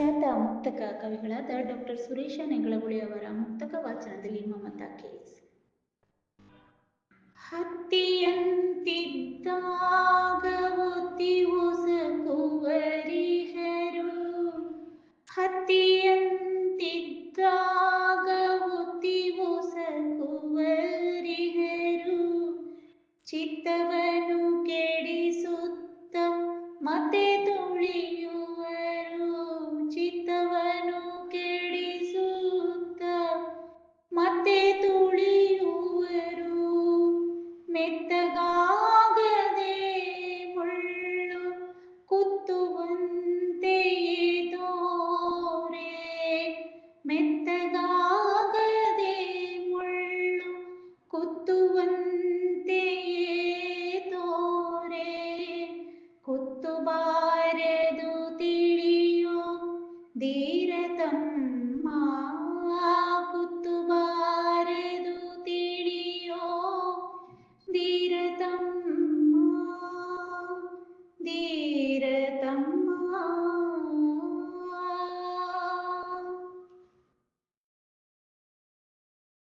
ಖ್ಯಾತ ಮುಕ್ತಕ ಕವಿಗಳಾದ ಡಾಕ್ಟರ್ ಸುರೇಶ ನೆಗಳಗುಳಿ ಅವರ ಮುಕ್ತಕ ವಾಚನದಲ್ಲಿ ಮಮತಾ ಕೇಸ್ ಹತ್ತಿಯಂತಿದ್ದಾಗ ಒತ್ತಿ ಹೊಸಕುವರಿಹರು ಹತ್ತಿಯಂತಿದ್ದಾಗ ಒತ್ತಿ ಧೀರತಮ್ಮ ಕುತ್ತುಬಾರದು ತಿಳಿಯೋ ಧೀರತಮ್ಮ ಧೀರತಮ್ಮ